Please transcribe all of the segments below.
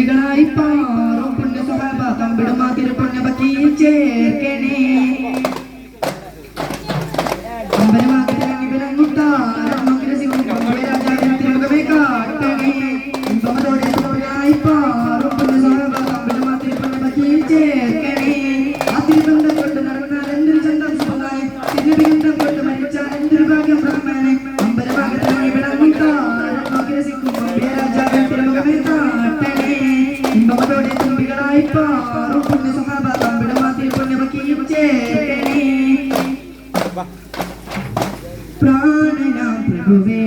തുമ്പികളായി പാറും. പുണ്യ സ്വഭാവ തമ്പിടുമാ തിരുപുണ്യ പറ്റി ചേർക്കണേ ചേർക്കണേ. ആ തിരുബന്ധം കൊണ്ട് നടന്നാൽ എന്തൊരു ചന്തം സുഖമായി തിരുബന്ധം കൊണ്ട് മരിച്ചാൽ എന്തൊരു ഭാഗ്യം ചേർക്കണേ പ്രാണനാം പ്രഭുവേ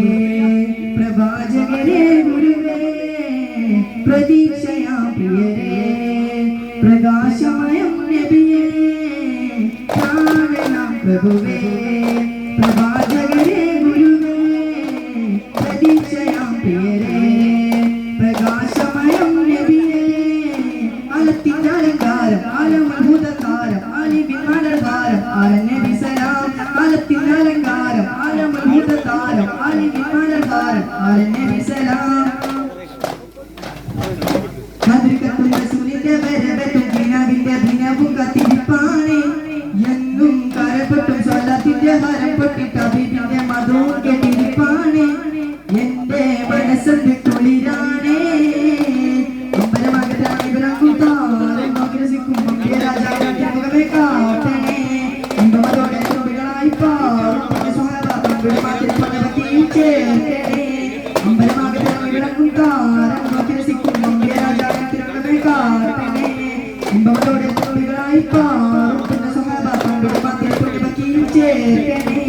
പ്രവാചകരെ ഗുരുവേ പ്രതീക്ഷയാം പ്രിയരേ പ്രകാശമയം നബിയേ പ്രാണനാം പ്രഭുവേ പ്രവാചകരെ ആലത്തിന്റെ അലങ്കാരം ആലമത്ഭുതതാരം ആലിവിൻ മലർധാരം ആലനബി സലാം ആലത്തിന്റെ അലങ്കാരം ആലമത്ഭുതതാരം ആലിവിൻ മലർധാരം ആലനബി സലാം മധുരക്കത്തുന്ന സൂര്യന്റെ വരവെത്തും കിനാവിന്റെ ദിനവും കത്തിരിപ്പാണ്. എന്നും കരപ്പെട്ടും സ്വലത്തിന്റെ ഹരം പൊട്ടിട്ട് അഭിപിന്റെ മധുവും అమ్మడమా తిరుపతి అంబరమా విడకుంటా సిక్కు మంగళ రాజాగా తిరగడమే కారణమే ഇമ്പത്തോടെ തുള്ളികളായി പാറുന്ന സഹാബാ പണ്ടുമാ തിരുപ്പതി ചേർക്കണേ